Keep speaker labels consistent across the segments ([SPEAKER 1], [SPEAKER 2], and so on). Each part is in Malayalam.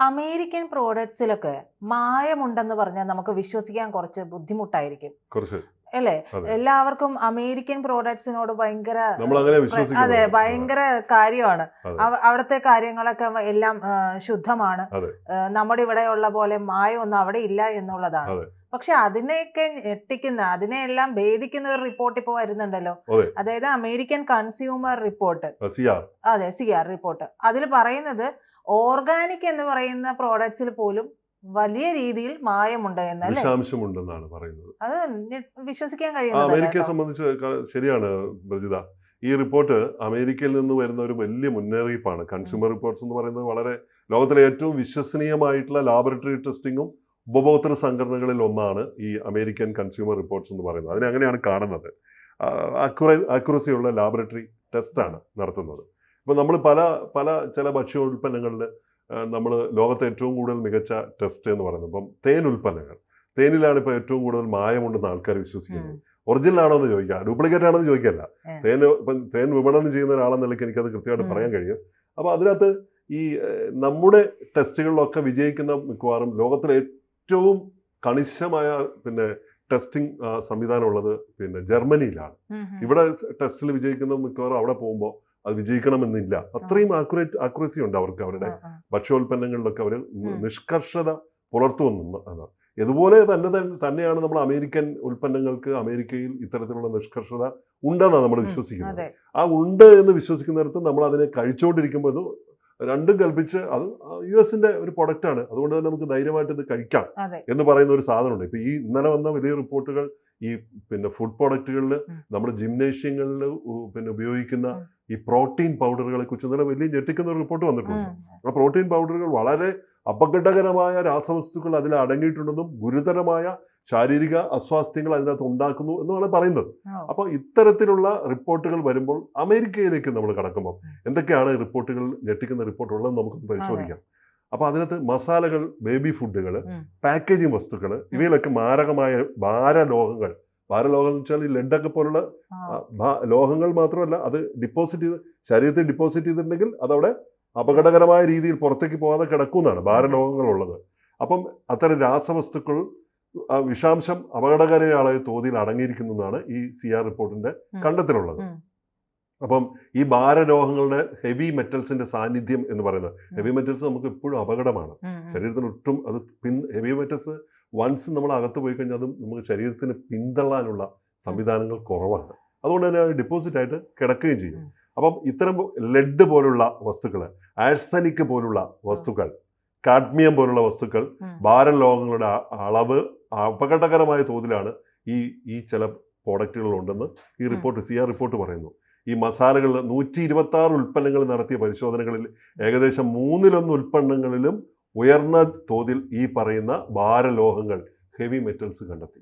[SPEAKER 1] അമേരിക്കൻ പ്രോഡക്ട്സിലൊക്കെ മായമുണ്ടെന്ന് പറഞ്ഞാൽ നമുക്ക് വിശ്വസിക്കാൻ കുറച്ച് ബുദ്ധിമുട്ടായിരിക്കും. അല്ലേ? എല്ലാവർക്കും അമേരിക്കൻ പ്രോഡക്ട്സിനോട് ഭയങ്കര അതെ ഭയങ്കര കാര്യമാണ്. അവിടുത്തെ കാര്യങ്ങളൊക്കെ എല്ലാം ശുദ്ധമാണ്. നമ്മുടെ ഇവിടെ ഉള്ള പോലെ മായമൊന്നും അവിടെ ഇല്ല എന്നുള്ളതാണ്. പക്ഷെ അതിനെയൊക്കെ ഞെട്ടിക്കുന്ന അതിനെയെല്ലാം ഭേദിക്കുന്ന ഒരു റിപ്പോർട്ട് ഇപ്പോൾ വരുന്നുണ്ടല്ലോ. അതായത് അമേരിക്കൻ കൺസ്യൂമർ റിപ്പോർട്ട് അതെ സി ആർ റിപ്പോർട്ട് അതിൽ പറയുന്നത് ഓർഗാനിക് എന്ന് പറയുന്ന പ്രോഡക്ട്സിൽ പോലും വലിയ രീതിയിൽ മായമുണ്ട് എന്നല്ലേ?
[SPEAKER 2] വിഷാംശമുണ്ടെന്നാണ് പറയുന്നത്.
[SPEAKER 1] അത് വിശ്വസിക്കാൻ കഴിയുന്നത്
[SPEAKER 2] അമേരിക്കയെ സംബന്ധിച്ച് ശരിയാണ് ബ്രജിത. ഈ റിപ്പോർട്ട് അമേരിക്കയിൽ നിന്ന് വരുന്ന ഒരു വലിയ മുന്നറിയിപ്പാണ്. കൺസ്യൂമർ റിപ്പോർട്ട്സ് എന്ന് പറയുന്നത് വളരെ ലോകത്തിലെ ഏറ്റവും വിശ്വസനീയമായിട്ടുള്ള ലാബറട്ടറി ടെസ്റ്റിങ്ങും ഉപഭോക്തൃ സംഘടനകളിൽ ഒന്നാണ് ഈ അമേരിക്കൻ കൺസ്യൂമർ റിപ്പോർട്ട്സ് എന്ന് പറയുന്നത്. അതിനെ അങ്ങനെയാണ് കാണുന്നത്. അക്യുറസി ഉള്ള ലാബറട്ടറി ടെസ്റ്റാണ് നടത്തുന്നത്. ഇപ്പോൾ നമ്മൾ പല പല ചില ഭക്ഷ്യോൽപ്പന്നങ്ങളിൽ നമ്മൾ ലോകത്തെ ഏറ്റവും കൂടുതൽ മികച്ച ടെസ്റ്റ് എന്ന് പറയുന്നത് ഇപ്പം തേൻ ഉൽപ്പന്നങ്ങൾ. തേനിലാണ് ഇപ്പോൾ ഏറ്റവും കൂടുതൽ മായമുണ്ടെന്ന് ആൾക്കാർ വിശ്വസിക്കുന്നത്. ഒറിജിനൽ ആണോ എന്ന് ചോദിക്കാം. ഡ്യൂപ്ലിക്കേറ്റ് ആണോ എന്ന് ചോദിക്കല്ല തേൻ ഇപ്പം തേൻ വിപണനം ചെയ്യുന്ന ഒരാളെന്ന നിലയ്ക്ക് എനിക്കത് കൃത്യമായിട്ട് പറയാൻ കഴിയും. അപ്പോൾ അതിനകത്ത് ഈ നമ്മുടെ ടെസ്റ്റുകളിലൊക്കെ വിജയിക്കുന്ന മിക്കവാറും ലോകത്തിലെ ഏറ്റവും കണിശമായ പിന്നെ ടെസ്റ്റിംഗ് സംവിധാനം ഉള്ളത് പിന്നെ ജർമ്മനിയിലാണ്. ഇവിടെ ടെസ്റ്റിൽ വിജയിക്കുന്ന മിക്കവാറും അവിടെ പോകുമ്പോൾ അത് വിജയിക്കണമെന്നില്ല അത്രയും ആക്യുറേറ്റ് ആക്യുറസി ഉണ്ട് അവർക്ക് അവരുടെ. ഭക്ഷ്യോൽപ്പന്നങ്ങളിലൊക്കെ അവർ. നിഷ്കർഷത പുലർത്തുമെന്ന് എന്നാണ് ഇതുപോലെ തന്നെ തന്നെ- തന്നെയാണ് നമ്മൾ അമേരിക്കൻ ഉൽപ്പന്നങ്ങൾക്ക് അമേരിക്കയിൽ ഇത്തരത്തിലുള്ള നിഷ്കർഷത ഉണ്ടെന്നാണ് നമ്മൾ വിശ്വസിക്കുന്നത് ആ ഉണ്ട് എന്ന് വിശ്വസിക്കുന്നിടത്ത് നമ്മൾ അതിനെ കഴിച്ചുകൊണ്ടിരിക്കുമ്പോൾ രണ്ടും കൽപ്പിച്ച് അത് യു എസിന്റെ ഒരു പ്രൊഡക്റ്റ് ആണ് അതുകൊണ്ട് തന്നെ നമുക്ക് ധൈര്യമായിട്ട് ഇത് കഴിക്കാം എന്ന് പറയുന്ന ഒരു സാധനമുണ്ട്. ഇപ്പൊ ഈ ഇന്നലെ വന്ന വലിയ റിപ്പോർട്ടുകൾ ഈ പിന്നെ ഫുഡ് പ്രൊഡക്റ്റുകളിൽ. നമ്മുടെ ജിംനേഷ്യങ്ങളിൽ പിന്നെ ഉപയോഗിക്കുന്ന ഈ പ്രോട്ടീൻ പൗഡറുകളെ കുറിച്ച് ഇന്നലെ വലിയ ഞെട്ടിക്കുന്ന ഒരു റിപ്പോർട്ട് വന്നിട്ടുണ്ട്. ആ പ്രോട്ടീൻ പൗഡറുകൾ വളരെ അപകടകരമായ രാസവസ്തുക്കൾ അതിൽ അടങ്ങിയിട്ടുണ്ടെന്നും ഗുരുതരമായ ശാരീരിക അസ്വാസ്ഥ്യങ്ങൾ അതിനകത്ത് ഉണ്ടാക്കുന്നു എന്നാണ് പറയുന്നത്.
[SPEAKER 1] അപ്പൊ
[SPEAKER 2] അപ്പോൾ ഇത്തരത്തിലുള്ള റിപ്പോർട്ടുകൾ വരുമ്പോൾ അമേരിക്കയിലേക്ക് നമ്മൾ കടക്കുമ്പോൾ. എന്തൊക്കെയാണ് റിപ്പോർട്ടുകൾ ഞെട്ടിക്കുന്ന റിപ്പോർട്ടുള്ളതെന്ന് നമുക്ക് പരിശോധിക്കാം. അപ്പോൾ അതിനകത്ത് മസാലകൾ ബേബി ഫുഡുകൾ പാക്കേജിങ് വസ്തുക്കൾ ഇവയിലൊക്കെ മാരകമായ ഭാരലോഹങ്ങൾ. ഭാരലോഹം എന്ന് വെച്ചാൽ ഈ ലെഡൊക്കെ പോലുള്ള ലോഹങ്ങൾ മാത്രമല്ല അത് ഡിപ്പോസിറ്റ് ചെയ്ത് ശരീരത്തിൽ ഡിപ്പോസിറ്റ് ചെയ്തിട്ടുണ്ടെങ്കിൽ അതവിടെ അപകടകരമായ രീതിയിൽ പുറത്തേക്ക് പോകാതെ കിടക്കുന്നതാണ് ഭാരലോഹങ്ങളുള്ളത്. അപ്പം അത്തരം രാസവസ്തുക്കൾ വിഷാംശം അപകടകരമായ തോതിൽ അടങ്ങിയിരിക്കുന്നതാണ് ഈ സി ആർ റിപ്പോർട്ടിന്റെ. കണ്ടെത്തലുള്ളത്. അപ്പം ഈ ഭാരലോഹങ്ങളുടെ ഹെവി മെറ്റൽസിന്റെ സാന്നിധ്യം എന്ന് പറയുന്നത് ഹെവി മെറ്റൽസ് നമുക്ക് എപ്പോഴും അപകടമാണ്. ശരീരത്തിന് ഒട്ടും അത് പിൻ ഹെവി മെറ്റൽസ് വൺസ് നമ്മൾ അകത്ത് പോയി കഴിഞ്ഞാൽ അതും നമുക്ക് ശരീരത്തിന് പിന്തള്ളാനുള്ള സംവിധാനങ്ങൾ കുറവാണ് അതുകൊണ്ട് തന്നെ ഡിപ്പോസിറ്റ് ആയിട്ട് കിടക്കുകയും ചെയ്യും. അപ്പം ഇത്തരം ലെഡ് പോലുള്ള വസ്തുക്കൾ ആഴ്സനിക് പോലുള്ള വസ്തുക്കൾ കാഡ്മിയം പോലുള്ള വസ്തുക്കൾ ഭാര ലോഹങ്ങളുടെ അളവ് അപകടകരമായ തോതിലാണ് ഈ ഈ ചില പ്രോഡക്റ്റുകൾ ഉണ്ടെന്ന് ഈ റിപ്പോർട്ട് സി ആർ റിപ്പോർട്ട് പറയുന്നു. ഈ മസാലകളിൽ നൂറ്റി ഇരുപത്തി ആറ് ഉൽപ്പന്നങ്ങൾ നടത്തിയ പരിശോധനകളിൽ ഏകദേശം മൂന്നിലൊന്ന് ഉൽപ്പന്നങ്ങളിലും ഉയർന്ന തോതിൽ ഈ പറയുന്ന ഭാരലോഹങ്ങൾ ഹെവി മെറ്റൽസ് കണ്ടെത്തി.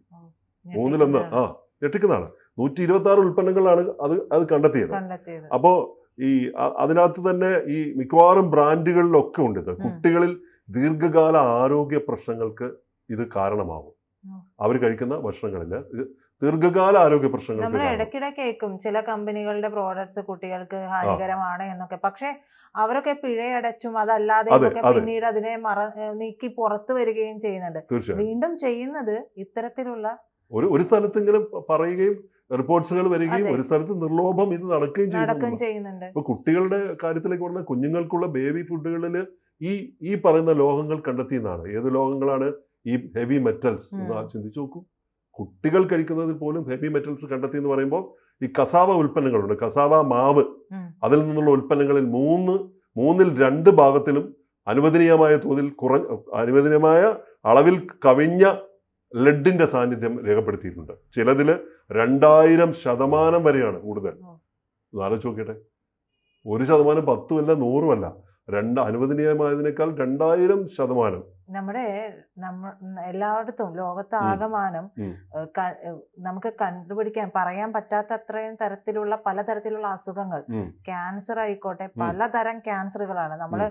[SPEAKER 2] മൂന്നിലൊന്ന് ആ ഞെട്ടിക്കുന്നതാണ്. നൂറ്റി ഇരുപത്തി ആറ് ഉൽപ്പന്നങ്ങളാണ് അത് അത് കണ്ടെത്തിയത്. അപ്പോൾ ഈ അതിനകത്ത് തന്നെ ഈ മിക്കവാറും ബ്രാൻഡുകളിലൊക്കെ ഉണ്ട് ഇത്. കുട്ടികളിൽ ദീർഘകാല ആരോഗ്യ പ്രശ്നങ്ങൾക്ക് ഇത്
[SPEAKER 1] കാരണമാകും
[SPEAKER 2] അവർ കഴിക്കുന്ന ഭക്ഷണങ്ങളിൽ ദീർഘകാല ആരോഗ്യ പ്രശ്നങ്ങൾ
[SPEAKER 1] നമ്മൾ. ഇടയ്ക്കിടെ കേൾക്കും ചില കമ്പനികളുടെ പ്രോഡക്ട്സ് കുട്ടികൾക്ക് ഹാനികരമാണ് എന്നൊക്കെ. പക്ഷെ അവരൊക്കെ പിഴയടച്ചും അതല്ലാതെ
[SPEAKER 2] അതെ,
[SPEAKER 1] പിന്നീട് അതിനെ മറ നീക്കി പുറത്തു വരികയും ചെയ്യുന്നുണ്ട്. വീണ്ടും ചെയ്യുന്നത് ഇത്തരത്തിലുള്ള
[SPEAKER 2] ഒരു ഒരു സ്ഥലത്തെങ്കിലും പറയുകയും റിപ്പോർട്ട്സുകൾ വരികയും ഒരു സ്ഥലത്ത് നിർലോഭം ഇത് നടക്കുകയും
[SPEAKER 1] നടക്കുകയും ചെയ്യുന്നുണ്ട്.
[SPEAKER 2] ഇപ്പൊ കുട്ടികളുടെ കാര്യത്തിലേക്ക് വന്ന കുഞ്ഞുങ്ങൾക്കുള്ള ബേബി ഫുഡുകളിൽ ഈ ഈ പറയുന്ന ലോഹങ്ങൾ കണ്ടെത്തിയെന്നാണ്. ഏത് ലോഹങ്ങളാണ്? ഈ ഹെവി മെറ്റൽസ്
[SPEAKER 1] എന്ന്.
[SPEAKER 2] ചിന്തിച്ചു നോക്കൂ. കുട്ടികൾ കഴിക്കുന്നതിൽ പോലും ഹെവി മെറ്റൽസ് കണ്ടെത്തി എന്ന് പറയുമ്പോൾ ഈ കസാവ ഉൽപ്പന്നങ്ങളുണ്ട്. കസാവ മാവ്. അതിൽ നിന്നുള്ള ഉൽപ്പന്നങ്ങളിൽ മൂന്ന് മൂന്നിൽ രണ്ട് ഭാഗത്തിലും അനുവദനീയമായ തോതിൽ കുറ അനുവദനീയമായ അളവിൽ കവിഞ്ഞ ലെഡിന്റെ സാന്നിധ്യം രേഖപ്പെടുത്തിയിട്ടുണ്ട്. ചിലതിൽ രണ്ടായിരം ശതമാനം വരെയാണ് കൂടുതൽ. ആലോചിച്ച് നോക്കിയിട്ടെ. ഒരു ശതമാനം പത്തുമല്ല നൂറുമല്ല രണ്ട് അനുവദനീയമായതിനേക്കാൾ രണ്ടായിരം ശതമാനം.
[SPEAKER 1] നമ്മുടെ നമ്മ എല്ലായിടത്തും ലോകത്താകമാനം നമുക്ക് കണ്ടുപിടിക്കാൻ പറയാൻ പറ്റാത്ത അത്രയും തരത്തിലുള്ള പലതരത്തിലുള്ള അസുഖങ്ങൾ. ക്യാൻസർ ആയിക്കോട്ടെ പലതരം ക്യാൻസറുകളാണ്. നമ്മൾ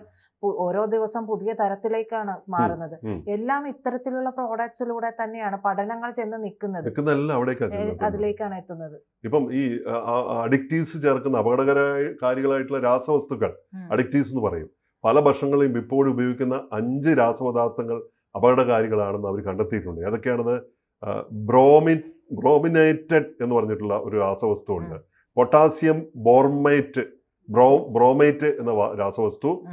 [SPEAKER 1] ഓരോ ദിവസം പുതിയ തരത്തിലേക്കാണ് മാറുന്നത്. എല്ലാം ഇത്തരത്തിലുള്ള പ്രോഡക്ട്സിലൂടെ തന്നെയാണ് പഠനങ്ങൾ ചെന്ന് നിൽക്കുന്നത്. അതിലേക്കാണ് എത്തുന്നത്.
[SPEAKER 2] ഇപ്പം ഈ അഡിക്റ്റീവ്സ് ചേർക്കുന്ന അപകടകരമായ കാര്യങ്ങളായിട്ടുള്ള രാസവസ്തുക്കൾ. അഡിക്റ്റീവ്സ് എന്ന് പറയും. പല ഭക്ഷണങ്ങളിലും ഇപ്പോഴും ഉപയോഗിക്കുന്ന അഞ്ച് രാസപദാർത്ഥങ്ങൾ അപകടകാരികളാണെന്ന് അവർ കണ്ടെത്തിയിട്ടുണ്ട്. ഏതൊക്കെയാണത് ബ്രോമിൻ ബ്രോമിനേറ്റഡ് എന്ന് പറഞ്ഞിട്ടുള്ള ഒരു രാസവസ്തു ഉണ്ട് പൊട്ടാസ്യം ബോർമേറ്റ് ബ്രോ ബ്രോമേറ്റ് എന്ന രാസവസ്തു.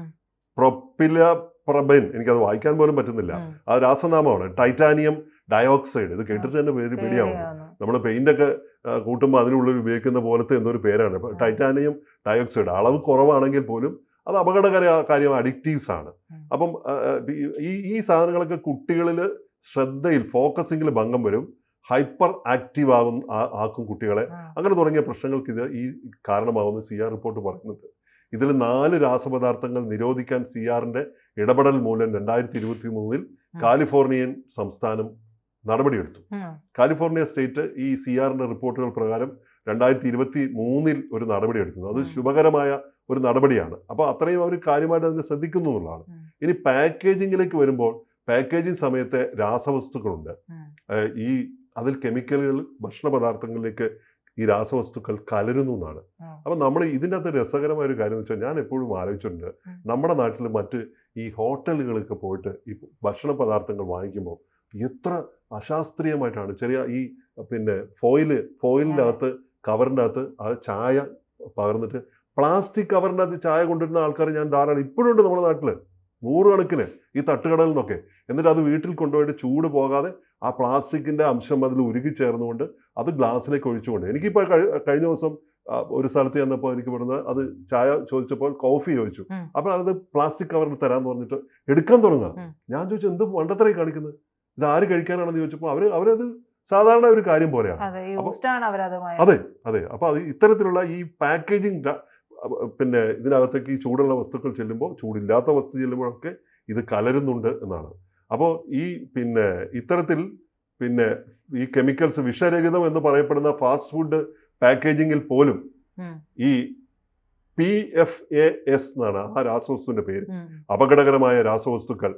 [SPEAKER 1] പ്രൊപ്പില
[SPEAKER 2] പ്രബൻ എനിക്കത് വായിക്കാൻ പോലും പറ്റുന്നില്ല.
[SPEAKER 1] അത്
[SPEAKER 2] ആ രാസനാമമാണ്. Titanium dioxide. ഇത് കേട്ടിട്ട് തന്നെ പേര് പേടിയാവും.
[SPEAKER 1] പേടിയാവുന്നു.
[SPEAKER 2] നമ്മൾ പെയിന്റ് ഒക്കെ കൂട്ടുമ്പോൾ അതിനുള്ളിൽ ഉപയോഗിക്കുന്ന പോലത്തെ എന്തോ ഒരു പേരാണ്. Titanium dioxide. അളവ് കുറവാണെങ്കിൽ പോലും അത് അപകടകര കാര്യം അഡിക്റ്റീവ്സ് ആണ്. അപ്പം ഈ ഈ സാധനങ്ങളൊക്കെ കുട്ടികളിൽ ശ്രദ്ധയിൽ ഫോക്കസിങ്ങിൽ ഭംഗം വരും ഹൈപ്പർ ആക്റ്റീവ് ആകും ആക്കും കുട്ടികളെ. അങ്ങനെ തുടങ്ങിയ പ്രശ്നങ്ങൾക്ക് ഇത് ഈ കാരണമാവുന്ന സി ആർ റിപ്പോർട്ട് പറയുന്നുണ്ട്. ഇതിൽ നാല് രാസപദാർത്ഥങ്ങൾ നിരോധിക്കാൻ സി ആറിന്റെ ഇടപെടൽ മൂലം രണ്ടായിരത്തി ഇരുപത്തി മൂന്നിൽ കാലിഫോർണിയൻ സംസ്ഥാനം നടപടിയെടുത്തു. കാലിഫോർണിയ സ്റ്റേറ്റ് ഈ സി ആറിന്റെ റിപ്പോർട്ടുകൾ പ്രകാരം രണ്ടായിരത്തി ഇരുപത്തി മൂന്നിൽ ഒരു നടപടിയെടുക്കുന്നു. അത് ശുഭകരമായ ഒരു നടപടിയാണ്. അപ്പോൾ അത്രയും അവർ കാര്യമായിട്ട് അതിനെ ശ്രദ്ധിക്കുന്നു എന്നുള്ളതാണ്. ഇനി പാക്കേജിങ്ങിലേക്ക് വരുമ്പോൾ പാക്കേജിങ് സമയത്തെ രാസവസ്തുക്കളുണ്ട്. ഈ അതിൽ കെമിക്കലുകൾ ഭക്ഷണ പദാർത്ഥങ്ങളിലേക്ക് ഈ രാസവസ്തുക്കൾ കലരുന്നു എന്നാണ്. അപ്പം നമ്മൾ ഇതിന്റെ അകത്ത് രസകരമായ ഒരു കാര്യം എന്ന് വെച്ചാൽ ഞാൻ എപ്പോഴും ആലോചിച്ചിട്ടുണ്ട്. നമ്മുടെ നാട്ടിൽ മറ്റ് ഈ ഹോട്ടലുകളൊക്കെ പോയിട്ട് ഈ ഭക്ഷണ പദാർത്ഥങ്ങൾ വാങ്ങിക്കുമ്പോൾ എത്ര അശാസ്ത്രീയമായിട്ടാണ്. ചെറിയ ഈ പിന്നെ ഫോയിൽ
[SPEAKER 1] ഫോയിലിന്റെ.
[SPEAKER 2] അകത്ത് കവറിന്റെ അകത്ത് ആ ചായ പകർന്നിട്ട് പ്ലാസ്റ്റിക് കവറിന്റെ അകത്ത് ചായ കൊണ്ടുവരുന്ന ആൾക്കാർ ഞാൻ ധാരാളം ഇപ്പോഴും ഉണ്ട് നമ്മുടെ നാട്ടിൽ നൂറുകണക്കിന് ഈ തട്ടുകടലിൽ നിന്നൊക്കെ എന്നിട്ട് അത് വീട്ടിൽ കൊണ്ടുപോയിട്ട് ചൂട് പോകാതെ ആ പ്ലാസ്റ്റിക്കിന്റെ അംശം അതിൽ ഉരുകി ചേർന്നുകൊണ്ട് അത് ഗ്ലാസ്സിലേക്ക് ഒഴിച്ചുകൊണ്ട്. എനിക്കിപ്പോൾ കഴി- കഴിഞ്ഞ ദിവസം ഒരു സ്ഥലത്ത് ചെന്നപ്പോൾ എനിക്ക് ഇവിടുന്ന് അത് ചായ ചോദിച്ചപ്പോൾ കോഫി ചോദിച്ചു. അപ്പോൾ അത് പ്ലാസ്റ്റിക് കവറിൽ തരാന്ന് പറഞ്ഞിട്ട് എടുക്കാൻ തുടങ്ങുക. ഞാൻ ചോദിച്ചു എന്ത് വണ്ടത്തരായി കാണിക്കുന്നത്? ഇത് ആര് കഴിക്കാനാണെന്ന് ചോദിച്ചപ്പോൾ അവർ അവരത് സാധാരണ ഒരു കാര്യം പോലെയാണ്.
[SPEAKER 1] അതെ
[SPEAKER 2] അതെ അപ്പൊ ഇത്തരത്തിലുള്ള ഈ പാക്കേജിങ് പിന്നെ ഇതിനകത്തേക്ക് ഈ ചൂടുള്ള വസ്തുക്കൾ ചെല്ലുമ്പോൾ ചൂടില്ലാത്ത വസ്തു ചെല്ലുമ്പോഴൊക്കെ ഇത് കലരുന്നുണ്ട് എന്നാണ്. അപ്പോൾ ഈ പിന്നെ ഇത്തരത്തിൽ പിന്നെ ഈ കെമിക്കൽസ് വിഷരഹിതം എന്ന് പറയപ്പെടുന്ന ഫാസ്റ്റ് ഫുഡ് പാക്കേജിങ്ങിൽ പോലും
[SPEAKER 1] ഈ
[SPEAKER 2] പി എഫ് എ എസ് എന്നാണ് ആ രാസവസ്തുവിന്റെ പേര്. അപകടകരമായ രാസവസ്തുക്കൾ.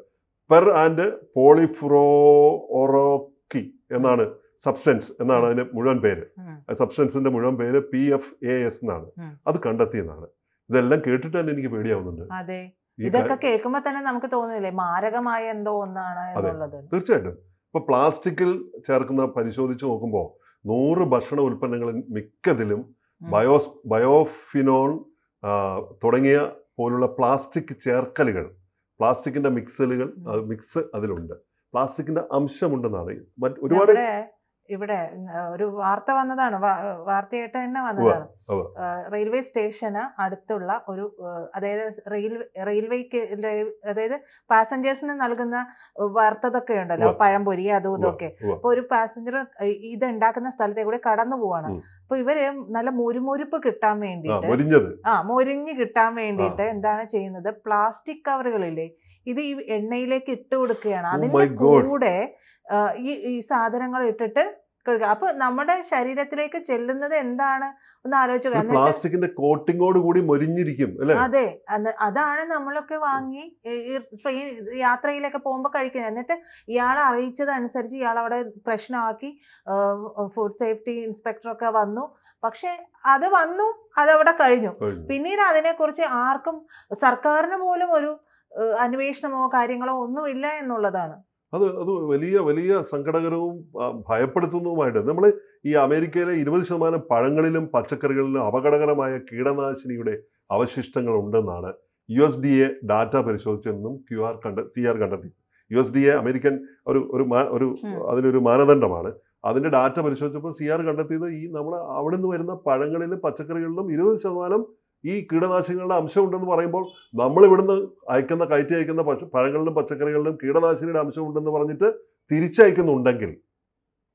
[SPEAKER 2] പെർ ആൻഡ് പോളിഫ്രോറോക്കി എന്നാണ് സബ്സ്റ്റൻസ് എന്നാണ് അതിന് മുഴുവൻ പേര്. സബ്സ്റ്റൻസിന്റെ മുഴുവൻ പേര് പി എഫ് എ എസ് എന്നാണ്. അത് കണ്ടെത്തിയെന്നാണ് ഇതെല്ലാം കേട്ടിട്ട് തന്നെ എനിക്ക് പേടിയാവുന്നുണ്ട്.
[SPEAKER 1] ഇതൊക്കെ കേൾക്കുമ്പോ തന്നെ നമുക്ക് തോന്നുന്നില്ലേ? മാരകമായ എന്തോ ഒന്നാണ്. എന്നുള്ളത്.
[SPEAKER 2] തീർച്ചയായിട്ടും. ഇപ്പൊ പ്ലാസ്റ്റിക്കിൽ ചേർക്കുന്ന പരിശോധിച്ച് നോക്കുമ്പോൾ നൂറ് ഭക്ഷണ ഉൽപ്പന്നങ്ങളിൽ മിക്കതിലും
[SPEAKER 1] ബയോ
[SPEAKER 2] ബയോസ് ബയോഫിനോൾ തുടങ്ങിയ പോലുള്ള പ്ലാസ്റ്റിക് ചേർക്കലുകൾ പ്ലാസ്റ്റിക്കിന്റെ മിക്സലുകൾ. മിക്സ് അതിലുണ്ട്. പ്ലാസ്റ്റിക്കിന്റെ അംശമുണ്ടെന്നാണ്. മറ്റ് ഒരുപാട്
[SPEAKER 1] ഇവിടെ ഒരു വാർത്ത വന്നതാണ്. വാർത്തയായിട്ട് തന്നെ വന്നതാണ്. റെയിൽവേ സ്റ്റേഷന് അടുത്തുള്ള ഒരു അതായത് റെയിൽവേ റെയിൽവേക്ക് അതായത് പാസഞ്ചേഴ്സിന് നൽകുന്ന വാർത്തതൊക്കെ ഉണ്ടല്ലോ. പഴംപൊരി അതും ഇതൊക്കെ. അപ്പൊ ഒരു പാസഞ്ചർ ഇത് ഉണ്ടാക്കുന്ന സ്ഥലത്തെ കൂടെ കടന്നു പോവാണ്. അപ്പൊ ഇവർ നല്ല മുരുമുരുപ്പ് കിട്ടാൻ വേണ്ടിയിട്ട് ആ മുരിഞ്ഞ് കിട്ടാൻ വേണ്ടിയിട്ട് എന്താണ് ചെയ്യുന്നത്? പ്ലാസ്റ്റിക് കവറുകളില്ലേ? ഇത് ഈ എണ്ണയിലേക്ക് ഇട്ട് കൊടുക്കുകയാണ്.
[SPEAKER 2] Oh
[SPEAKER 1] അതിന്റെ കൂടെ ഈ ഈ സാധനങ്ങൾ ഇട്ടിട്ട് കഴിക്കുക അപ്പൊ നമ്മുടെ ശരീരത്തിലേക്ക് ചെല്ലുന്നത് എന്താണ്? ഒന്ന് ആലോചിച്ചു
[SPEAKER 2] പ്ലാസ്റ്റിക്കിന്റെ കോട്ടിങ്ങോട് കൂടി മൊരിഞ്ഞിരിക്കും
[SPEAKER 1] അതെ. അതാണ് നമ്മളൊക്കെ വാങ്ങി ട്രെയിൻ യാത്രയിലൊക്കെ പോകുമ്പോൾ കഴിക്കുന്നത്. എന്നിട്ട് ഇയാളെ അറിയിച്ചതനുസരിച്ച് ഇയാൾ അവിടെ പ്രശ്നമാക്കി ഫുഡ് സേഫ്റ്റി ഇൻസ്പെക്ടറൊക്കെ വന്നു. പക്ഷെ അത് വന്നു അതവിടെ കഴിഞ്ഞു. പിന്നീട് അതിനെക്കുറിച്ച് ആർക്കും സർക്കാരിന് പോലും ഒരു അന്വേഷണമോ കാര്യങ്ങളോ ഒന്നുമില്ല എന്നുള്ളതാണ്.
[SPEAKER 2] അത് അത് വലിയ വലിയ സങ്കടകരവും ഭയപ്പെടുത്തുന്നതുമായിട്ട്. നമ്മൾ ഈ അമേരിക്കയിലെ ഇരുപത് ശതമാനം പഴങ്ങളിലും പച്ചക്കറികളിലും അപകടകരമായ കീടനാശിനിയുടെ അവശിഷ്ടങ്ങൾ ഉണ്ടെന്നാണ് U S D A data പരിശോധിച്ചെന്നും Q R കണ്ട സി ആർ കണ്ടെത്തി. U S D A American ഒരു ഒരു ഒരു അതിനൊരു മാനദണ്ഡമാണ്. അതിന്റെ ഡാറ്റ പരിശോധിച്ചപ്പോൾ സി ആർ കണ്ടെത്തിയത് ഈ നമ്മൾ അവിടെ നിന്ന് വരുന്ന പഴങ്ങളിലും പച്ചക്കറികളിലും ഇരുപത് ശതമാനം ഈ കീടനാശിനികളുടെ അംശം ഉണ്ടെന്ന് പറയുമ്പോൾ നമ്മൾ ഇവിടുന്ന് അയക്കുന്ന കയറ്റി അയക്കുന്ന പഴങ്ങളിലും പച്ചക്കറികളിലും കീടനാശിനിയുടെ അംശം ഉണ്ടെന്ന് പറഞ്ഞിട്ട് തിരിച്ചയക്കുന്നുണ്ടെങ്കിൽ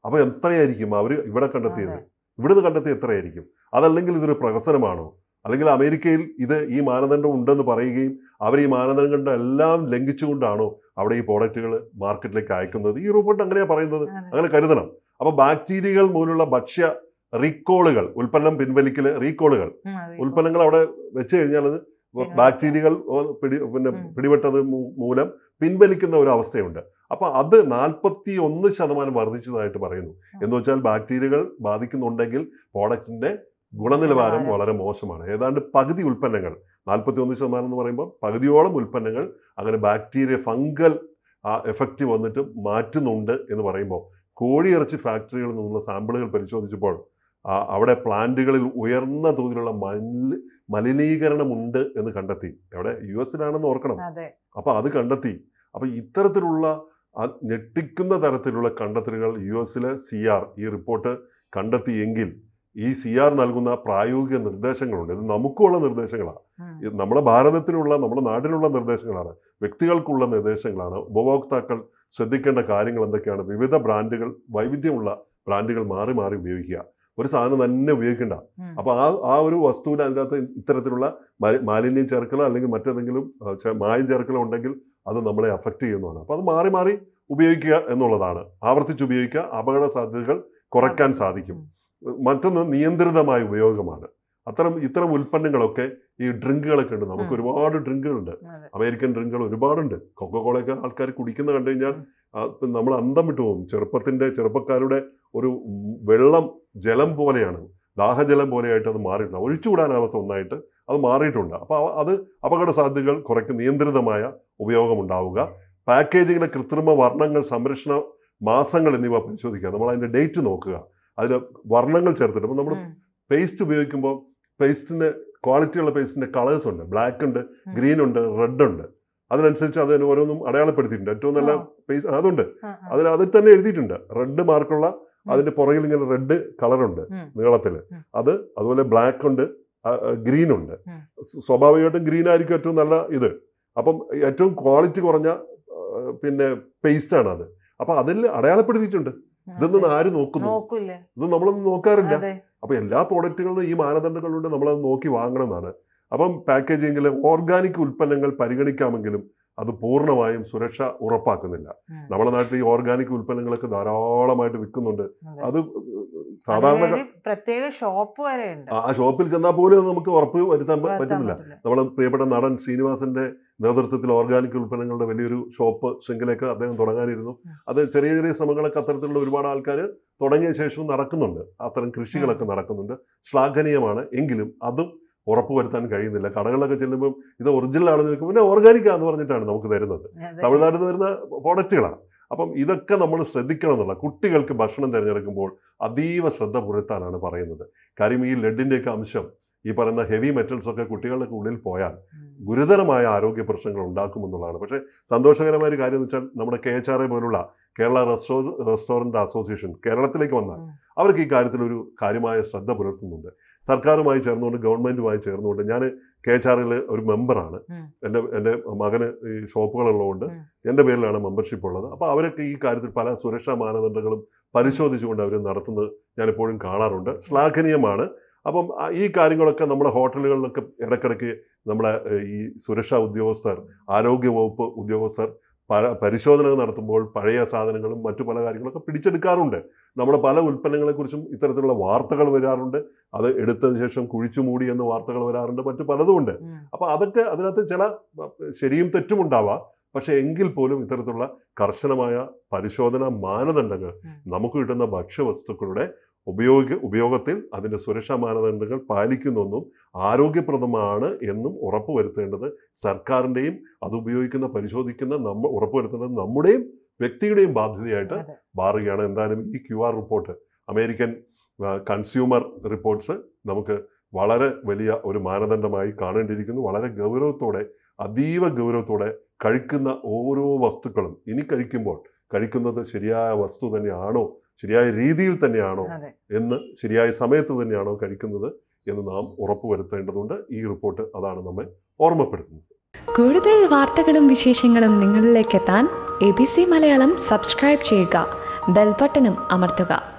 [SPEAKER 2] അപ്പോൾ എത്രയായിരിക്കും അവർ ഇവിടെ കണ്ടെത്തിയത്. ഇവിടുന്ന് കണ്ടെത്തി എത്രയായിരിക്കും? അതല്ലെങ്കിൽ ഇതൊരു പ്രഹസനമാണോ? അല്ലെങ്കിൽ അമേരിക്കയിൽ ഇത് ഈ മാനദണ്ഡം ഉണ്ടെന്ന് പറയുകയും അവർ ഈ മാനദണ്ഡം എല്ലാം ലംഘിച്ചുകൊണ്ടാണോ അവിടെ ഈ പ്രോഡക്റ്റുകൾ മാർക്കറ്റിലേക്ക് അയക്കുന്നത്? ഈ റിപ്പോർട്ട് അങ്ങനെയാണ് പറയുന്നത്. അങ്ങനെ കരുതണം. അപ്പോൾ ബാക്ടീരിയകൾ മൂലമുള്ള ഭക്ഷ്യ റീകോളുകൾ ഉൽപ്പന്നം പിൻവലിക്കൽ റീകോളുകൾ. ഉൽപ്പന്നങ്ങൾ അവിടെ വെച്ച് കഴിഞ്ഞാൽ അത് ബാക്ടീരിയകൾ പിടി പിന്നെ പിടിപെട്ടത് മൂലം പിൻവലിക്കുന്ന ഒരു അവസ്ഥയുണ്ട്. അപ്പൊ അത് നാൽപ്പത്തി ഒന്ന് ശതമാനം വർദ്ധിച്ചതായിട്ട് പറയുന്നു. എന്ന് വെച്ചാൽ ബാക്ടീരിയകൾ ബാധിക്കുന്നുണ്ടെങ്കിൽ പ്രോഡക്റ്റിന്റെ ഗുണനിലവാരം വളരെ മോശമാണ്. ഏതാണ്ട് പകുതി ഉൽപ്പന്നങ്ങൾ നാൽപ്പത്തി ഒന്ന് ശതമാനം എന്ന് പറയുമ്പോൾ പകുതിയോളം ഉൽപ്പന്നങ്ങൾ അങ്ങനെ ബാക്ടീരിയ ഫംഗൽ എഫക്റ്റ് വന്നിട്ട് മാറ്റുന്നുണ്ട് എന്ന് പറയുമ്പോൾ കോഴിയിറച്ചി ഫാക്ടറികളിൽ നിന്നുള്ള സാമ്പിളുകൾ പരിശോധിച്ചപ്പോൾ അവിടെ പ്ലാന്റുകളിൽ ഉയർന്ന തോതിലുള്ള മലി മലിനീകരണമുണ്ട് എന്ന് കണ്ടെത്തി. എവിടെ യു എസിലാണെന്ന് ഓർക്കണം.
[SPEAKER 1] അതെ.
[SPEAKER 2] അപ്പൊ അത് കണ്ടെത്തി. അപ്പോൾ ഇത്തരത്തിലുള്ള ഞെട്ടിക്കുന്ന തരത്തിലുള്ള കണ്ടെത്തലുകൾ യു എസിലെ സി ആർ ഈ റിപ്പോർട്ട് കണ്ടെത്തിയെങ്കിൽ ഈ സി ആർ നൽകുന്ന പ്രായോഗിക നിർദ്ദേശങ്ങളുണ്ട്. ഇത് നമുക്കുള്ള നിർദ്ദേശങ്ങളാണ്. നമ്മുടെ ഭാരതത്തിനുള്ള നമ്മുടെ നാട്ടിലുള്ള നിർദ്ദേശങ്ങളാണ്. വ്യക്തികൾക്കുള്ള നിർദ്ദേശങ്ങളാണ്. ഉപഭോക്താക്കൾ ശ്രദ്ധിക്കേണ്ട കാര്യങ്ങൾ എന്തൊക്കെയാണ്? വിവിധ ബ്രാൻഡുകൾ വൈവിധ്യമുള്ള ബ്രാൻഡുകൾ മാറി മാറി ഉപയോഗിക്കുക. ഒരു സാധനം തന്നെ ഉപയോഗിക്കണ്ട.
[SPEAKER 1] അപ്പോൾ
[SPEAKER 2] അപ്പൊ ആ ആ ഒരു വസ്തുവിന് അതിനകത്ത് ഇത്തരത്തിലുള്ള മാലിന്യം ചേർക്കലോ അല്ലെങ്കിൽ മറ്റേതെങ്കിലും മായം ചേർക്കലോ ഉണ്ടെങ്കിൽ അത് നമ്മളെ അഫക്റ്റ് ചെയ്യുന്നതാണ്. അപ്പൊ അത് മാറി മാറി ഉപയോഗിക്കുക എന്നുള്ളതാണ്. ആവർത്തിച്ച് ഉപയോഗിക്കുക അപകട സാധ്യതകൾ കുറയ്ക്കാൻ സാധിക്കും. മറ്റൊന്ന് നിയന്ത്രിതമായ ഉപയോഗമാണ്. അത്തരം ഇത്തരം ഉൽപ്പന്നങ്ങളൊക്കെ ഈ ഡ്രിങ്കുകളൊക്കെ ഉണ്ട്. നമുക്ക് ഒരുപാട് ഡ്രിങ്കുകളുണ്ട്. അമേരിക്കൻ ഡ്രിങ്കുകൾ ഒരുപാടുണ്ട്. കൊക്കക്കോളയൊക്കെ ആൾക്കാർ കുടിക്കുന്ന കണ്ടു കഴിഞ്ഞാൽ നമ്മൾ അന്തം വിട്ടു പോകും. ചെറുപ്പത്തിന്റെ ചെറുപ്പക്കാരുടെ ഒരു വെള്ളം ജലം പോലെയാണ്. ദാഹജലം പോലെയായിട്ട് അത് മാറിയിട്ടുണ്ട്. ഒഴിച്ചുകൂടാനാവാത്ത ഒന്നായിട്ട് അത് മാറിയിട്ടുണ്ട്. അപ്പോൾ അത് അപകട സാധ്യതകൾ കുറയ്ക്കും നിയന്ത്രിതമായ ഉപയോഗം ഉണ്ടാവുക പാക്കേജിങ്ങിലെ കൃത്രിമ വർണങ്ങൾ സംരക്ഷണ മാസങ്ങൾ എന്നിവ പരിശോധിക്കുക. നമ്മൾ അതിന്റെ ഡേറ്റ് നോക്കുക. അതിൽ വർണങ്ങൾ ചേർത്തിട്ട്. അപ്പോൾ നമ്മൾ പേസ്റ്റ് ഉപയോഗിക്കുമ്പോൾ പേസ്റ്റിന്റെ ക്വാളിറ്റിയുള്ള പേസ്റ്റിന്റെ കളേഴ്സ് ഉണ്ട്. ബ്ലാക്ക് ഉണ്ട്. ഗ്രീൻ ഉണ്ട് റെഡ് ഉണ്ട്. അതിനനുസരിച്ച് അതിന് ഓരോന്നും അടയാളപ്പെടുത്തിയിട്ടുണ്ട്. ഏറ്റവും നല്ല പേസ് അതുണ്ട്. അതിൽ അതിൽ തന്നെ എഴുതിയിട്ടുണ്ട്. റെഡ് മാർക്കുള്ള അതിന്റെ പുറകിൽ ഇങ്ങനെ റെഡ് കളറുണ്ട് നീളത്തിൽ.
[SPEAKER 1] നീളത്തിൽ
[SPEAKER 2] അത് അതുപോലെ ബ്ലാക്ക് ഉണ്ട് ഗ്രീൻ ഉണ്ട്. സ്വാഭാവികമായിട്ടും ഗ്രീൻ ആയിരിക്കും ഏറ്റവും നല്ല ഇത്. അപ്പം ഏറ്റവും ക്വാളിറ്റി കുറഞ്ഞ പിന്നെ പേസ്റ്റ് ആണ് അത്. അപ്പൊ അതിൽ അടയാളപ്പെടുത്തിയിട്ടുണ്ട്. ഇതൊന്നും ആര് നോക്കുന്നു ഇത് നമ്മളൊന്നും നോക്കാറില്ല. അപ്പൊ എല്ലാ പ്രോഡക്റ്റുകളിലും ഈ മാനദണ്ഡങ്ങളുണ്ട് നമ്മളത് നോക്കി വാങ്ങണം എന്നാണ്. അപ്പം പാക്കേജിങ്ങിൽ ഓർഗാനിക് ഉൽപ്പന്നങ്ങൾ പരിഗണിക്കാമെങ്കിലും അത് പൂർണമായും സുരക്ഷ ഉറപ്പാക്കുന്നില്ല. നമ്മുടെ നാട്ടിൽ ഈ ഓർഗാനിക് ഉൽപ്പന്നങ്ങളൊക്കെ ധാരാളമായിട്ട് വിൽക്കുന്നുണ്ട്.
[SPEAKER 1] അത്.
[SPEAKER 2] സാധാരണ
[SPEAKER 1] പ്രത്യേക ഷോപ്പ് വരെ
[SPEAKER 2] ആ ഷോപ്പിൽ ചെന്നാൽ പോലും നമുക്ക് ഉറപ്പ് വരുത്താൻ പറ്റുന്നില്ല നമ്മുടെ പ്രിയപ്പെട്ട നടൻ ശ്രീനിവാസന്റെ നേതൃത്വത്തിൽ ഓർഗാനിക് ഉൽപ്പന്നങ്ങളുടെ വലിയൊരു ഷോപ്പ് ശൃംഖലയൊക്കെ അദ്ദേഹം തുടങ്ങാനിരുന്നു. അത് ചെറിയ ചെറിയ ശ്രമങ്ങളൊക്കെ അത്തരത്തിലുള്ള ഒരുപാട് ആൾക്കാർ തുടങ്ങിയ ശേഷവും നടക്കുന്നുണ്ട്. അത്തരം കൃഷികളൊക്കെ നടക്കുന്നുണ്ട്. ശ്ലാഘനീയമാണ്. എങ്കിലും അതും ഉറപ്പുവരുത്താൻ കഴിയുന്നില്ല. കടകളിലൊക്കെ ചെല്ലുമ്പോൾ ഇത് ഒറിജിനൽ ആണെന്ന് ചോദിക്കും പിന്നെ ഓർഗാനിക് ആണെന്ന് പറഞ്ഞിട്ടാണ് നമുക്ക് തരുന്നത്. തമിഴ്നാട്ടിൽ നിന്ന് വരുന്ന പ്രോഡക്റ്റുകളാണ് അപ്പം ഇതൊക്കെ നമ്മൾ ശ്രദ്ധിക്കണം എന്നുള്ള കുട്ടികൾക്ക് ഭക്ഷണം തിരഞ്ഞെടുക്കുമ്പോൾ അതീവ ശ്രദ്ധ പുലർത്താനാണ് പറയുന്നത്. കാര്യം ഈ ലെഡിന്റെയൊക്കെ അംശം ഈ പറയുന്ന ഹെവി മെറ്റൽസ് ഒക്കെ കുട്ടികളുടെ ഉള്ളിൽ പോയാൽ ഗുരുതരമായ ആരോഗ്യ പ്രശ്നങ്ങൾ ഉണ്ടാക്കുമെന്നുള്ളതാണ്. പക്ഷേ സന്തോഷകരമായ ഒരു കാര്യം എന്ന് വെച്ചാൽ നമ്മുടെ കെ എച്ച് ആർ എ പോലുള്ള കേരള റെസ്റ്റോ റെസ്റ്റോറന്റ് അസോസിയേഷൻ കേരളത്തിലേക്ക് വന്നാൽ അവർക്ക് ഈ കാര്യത്തിൽ ഒരു കാര്യമായ ശ്രദ്ധ പുലർത്തുന്നുണ്ട്. സർക്കാരുമായി ചേർന്നുകൊണ്ട് ഗവൺമെന്റുമായി ചേർന്നുകൊണ്ട് ഞാൻ കെ എച്ച് ആറിൽ ഒരു മെമ്പറാണ്. എന്റെ എന്റെ മകന് ഈ ഷോപ്പുകളുള്ളതുകൊണ്ട്. എന്റെ പേരിലാണ് മെമ്പർഷിപ്പ് ഉള്ളത് അപ്പോൾ അവരൊക്കെ ഈ കാര്യത്തിൽ പല സുരക്ഷാ മാനദണ്ഡങ്ങളും പരിശോധിച്ചുകൊണ്ട് അവർ നടത്തുന്നത് ഞാൻ എപ്പോഴും കാണാറുണ്ട് ശ്ലാഘനീയമാണ്. അപ്പം ഈ കാര്യങ്ങളൊക്കെ നമ്മുടെ ഹോട്ടലുകളിലൊക്കെ ഇടയ്ക്കിടയ്ക്ക് നമ്മുടെ ഈ സുരക്ഷാ ഉദ്യോഗസ്ഥർ ആരോഗ്യ വകുപ്പ് ഉദ്യോഗസ്ഥർ പരിശോധനകൾ നടത്തുമ്പോൾ പഴയ സാധനങ്ങളും മറ്റു പല കാര്യങ്ങളൊക്കെ പിടിച്ചെടുക്കാറുണ്ട്. നമ്മുടെ പല ഉൽപ്പന്നങ്ങളെക്കുറിച്ചും ഇത്തരത്തിലുള്ള വാർത്തകൾ വരാറുണ്ട്. അത് എടുത്തതിന് ശേഷം കുഴിച്ചു മൂടി എന്ന വാർത്തകൾ വരാറുണ്ട്. മറ്റു പലതും
[SPEAKER 1] ഉണ്ട്.
[SPEAKER 2] അപ്പൊ അതൊക്കെ അതിനകത്ത് ചില ശരിയും തെറ്റും ഉണ്ടാവാം. പക്ഷെ എങ്കിൽ പോലും ഇത്തരത്തിലുള്ള കർശനമായ പരിശോധന മാനദണ്ഡങ്ങൾ നമുക്ക് കിട്ടുന്ന ഭക്ഷ്യവസ്തുക്കളുടെ ഉപയോഗ ഉപയോഗത്തിൽ അതിന്റെ സുരക്ഷാ മാനദണ്ഡങ്ങൾ പാലിക്കുന്നെന്നും ആരോഗ്യപ്രദമാണ് എന്നും ഉറപ്പുവരുത്തേണ്ടത് സർക്കാരിന്റെയും അത് ഉപയോഗിക്കുന്ന പരിശോധിക്കുന്ന നമ്മൾ ഉറപ്പുവരുത്തേണ്ടത് നമ്മുടെയും വ്യക്തിയുടെയും ബാധ്യതയായിട്ട്. മാറുകയാണ് എന്തായാലും ഈ Q R report American consumer reports നമുക്ക് വളരെ വലിയ ഒരു മാനദണ്ഡമായി കാണേണ്ടിയിരിക്കുന്നു വളരെ ഗൗരവത്തോടെ അതീവ ഗൗരവത്തോടെ കഴിക്കുന്ന ഓരോ വസ്തുക്കളും ഇനി കഴിക്കുമ്പോൾ കഴിക്കുന്നത് ശരിയായ വസ്തു തന്നെയാണോ ശരിയായ രീതിയിൽ തന്നെയാണോ എന്ന് ശരിയായ സമയത്ത് തന്നെയാണോ കഴിക്കുന്നത് എന്ന് നാം ഉറപ്പുവരുത്തേണ്ടതുണ്ട്. ഈ റിപ്പോർട്ട് അതാണ് നമ്മെ ഓർമ്മപ്പെടുത്തുന്നത്.
[SPEAKER 3] കൂടുതൽ വാർത്തകളും വിശേഷങ്ങളും നിങ്ങളിലേക്ക് എത്താൻ A B C Malayalam subscribe ചെയ്യുക. ബെൽബട്ടനും അമർത്തുക.